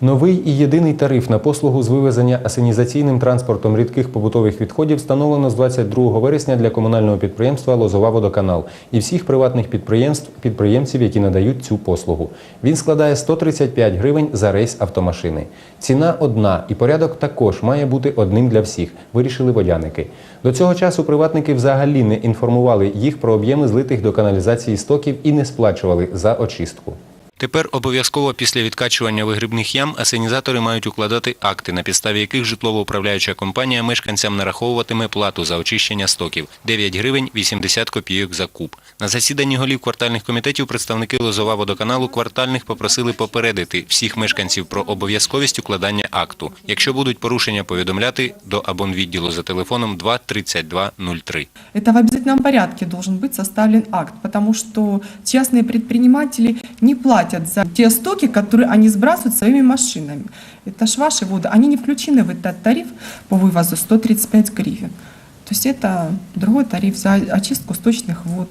Новий і єдиний тариф на послугу з вивезення асенізаційним транспортом рідких побутових відходів встановлено з 22 вересня для комунального підприємства Лозова водоканал і всіх приватних підприємств підприємців, які надають цю послугу. Він складає 135 гривень за рейс автомашини. Ціна одна, і порядок також має бути одним для всіх. Вирішили водяники. До цього часу приватники взагалі не інформували їх про об'єми злитих до каналізації стоків і не сплачували за очистку. Тепер обов'язково після відкачування вигрібних ям асенізатори мають укладати акти, на підставі яких житлово-управляюча компанія мешканцям нараховуватиме плату за очищення стоків – 9 гривень 80 копійок за куб. На засіданні голів квартальних комітетів представники Лозова водоканалу квартальних попросили попередити всіх мешканців про обов'язковість укладання акту. Якщо будуть порушення, повідомляти до абонвідділу за телефоном 2 32 03. Это в обязательном порядке должен быть составлен акт, потому что частные предприниматели не платят за те стоки, которые они сбрасывают своими машинами. Это ж ваши воды, они не включены в этот тариф по вывозу 135 гривен. То есть это другой тариф за очистку сточных вод.